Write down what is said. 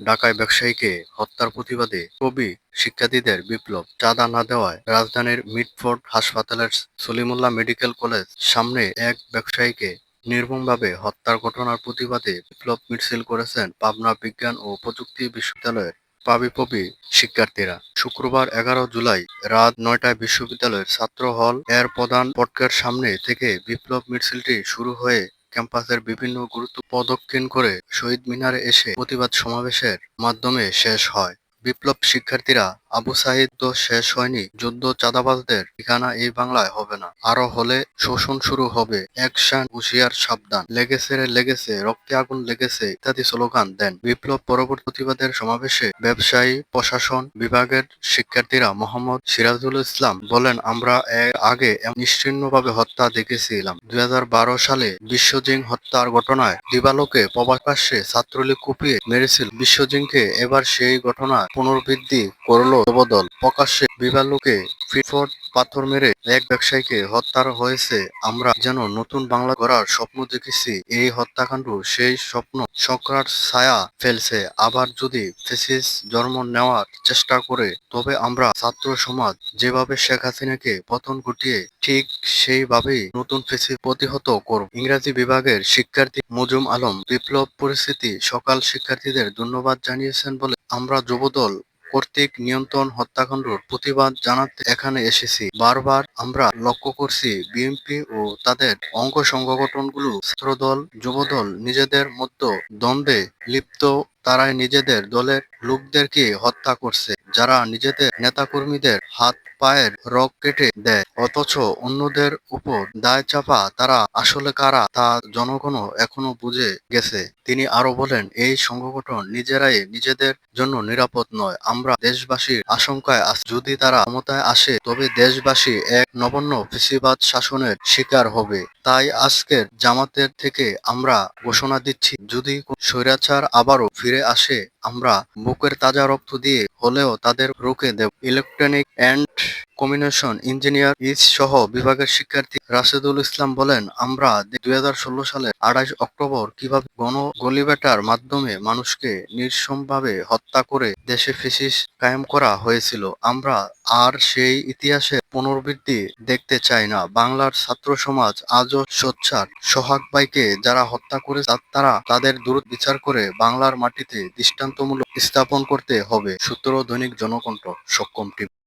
ঢাকায় ব্যবসায়ীকে হত্যার প্রতিবাদে কবি শিক্ষার্থীদের বিপ্লব, চাঁদা না দেওয়ায় রাজধানীর মিটফোর্ড হাসপাতালের সলিমুল্লাহ মেডিকেল কলেজ সামনে এক ব্যবসায়ীকে নির্মমভাবে হত্যার ঘটনার প্রতিবাদে বিপ্লব মিছিল করেছেন পাবনা বিজ্ঞান ও প্রযুক্তি বিশ্ববিদ্যালয়ের পাবিপ্রবি শিক্ষার্থীরা। শুক্রবার এগারো জুলাই রাত নয়টায় বিশ্ববিদ্যালয়ের ছাত্র হল এর প্রধান পটকের সামনে থেকে বিপ্লব মিছিলটি শুরু হয়ে ক্যাম্পাসের বিভিন্ন গুরুত্ব প্রদক্ষিণ করে শহীদ মিনারে এসে প্রতিবাদ সমাবেশের মাধ্যমে শেষ হয়। বিপ্লব শিক্ষার্থীরা আবু সাহিদ তো শেষ হয়নি। যুদ্ধ চাঁদাবাজদের ঠিকানা এই বাংলায় হবে না। আরও হলে শোষণ শুরু হবে। অ্যাকশন, হুশিয়ার, সাবধান। লেগেছে রে লেগেছে, রক্তে আগুন লেগেছে, ইত্যাদি স্লোগান দেন। বিপ্লব পরবর্তী প্রতিবাদের সমাবেশে ব্যবসায়ী, প্রশাসন বিভাগের শিক্ষার্থীরা মোহাম্মদ সিরাজুল ইসলাম বলেন, আমরা এর আগে নিশ্চিহ্নভাবে হত্যা দেখেছিলাম। দুই হাজার বারো সালে বিশ্বজিং হত্যার ঘটনায় দিবালোকে প্রকাশ্যে ছাত্রলীগ কুপিয়ে মেরেছিল। বিশ্বজিংকে এবার সেই ঘটনা পুনর্বৃদ্ধি করল যুবদল প্রকাশ্যে বিবালোকে ফিটফট পাথর মেরে এক ব্যবসায়ীকে হত্যা হয়েছে। আমরা যেন নতুন বাংলা গড়ার স্বপ্ন দেখেছি। এই হত্যাকাণ্ড সেই স্বপ্ন সকরার ছায়া ফেলছে। আবার যদি ফেসিস জন্ম নেওয়ার চেষ্টা করে, তবে আমরা ছাত্র সমাজ যেভাবে শেখ হাসিনাকে পতন ঘটিয়ে ঠিক সেইভাবেই নতুন ফেসিস প্রতিহত করব। ইংরাজি বিভাগের শিক্ষার্থী মজুম আলম বিপ্লব পরিস্থিতি সকাল শিক্ষার্থীদের ধন্যবাদ জানিয়েছেন বলে আমরা যুবদল কর্তৃক নিয়ন্ত্রণ হত্যাকাণ্ডর প্রতিবাদ জানাতে এখানে এসেছি। বারবার আমরা লক্ষ্য করছি বিএনপি ও তাদের অঙ্গ সংগঠনগুলো, ছাত্রদল, যুবদল নিজেদের মধ্যে দ্বন্দ্বে লিপ্ত, তারাই নিজেদের দলের লোকদেরকে হত্যা করছে। যারা নিজেদের নেতাকর্মীদের হাত পায়ের রগ কেটে দেয়, অথচ অন্যদের উপর দায় চাপা তারা আসলে কারা তা জনগণও এখনও বুঝে গেছে। তিনি আরও বলেন, এই সংগঠন নিজেরাই নিজেদের জন্য নিরাপদ নয়। আমরা দেশবাসীর আশঙ্কায় আছি। যদি তারা ক্ষমতায় আসে, তবে দেশবাসী এক নবন্ন ফেসিবাদ শাসনের শিকার হবে। তাই আজকের জামাতের থেকে আমরা ঘোষণা দিচ্ছি, যদি স্বৈরাচার আবারও ফিরে আসে আমরা বুকের তাজা রক্ত দিয়ে হলেও তাদের রুখে দেব। ইলেকট্রনিক অ্যান্ড কমিউনিকেশন ইঞ্জিনিয়ার ইস সহ বিভাগের শিক্ষার্থী রাশেদুল ইসলাম বলেন, আমরা দুই হাজার সালের আঠাশ অক্টোবর কীভাবে গণ গলিবেটার মাধ্যমে মানুষকে নির্মমভাবে হত্যা করে দেশে ফিসিস কায়েম করা হয়েছিল, আমরা আর সেই ইতিহাসের পুনর্বৃত্তি দেখতে চাই না। বাংলার ছাত্র সমাজ আজও সোচ্চার। সোহাগ ভাইকে যারা হত্যা করে তারা তাদের দূর বিচার করে বাংলার মাটিতে দৃষ্টান্তমূলক স্থাপন করতে হবে। সূত্র দৈনিক জনকণ্ঠ সক্ষম টিভি।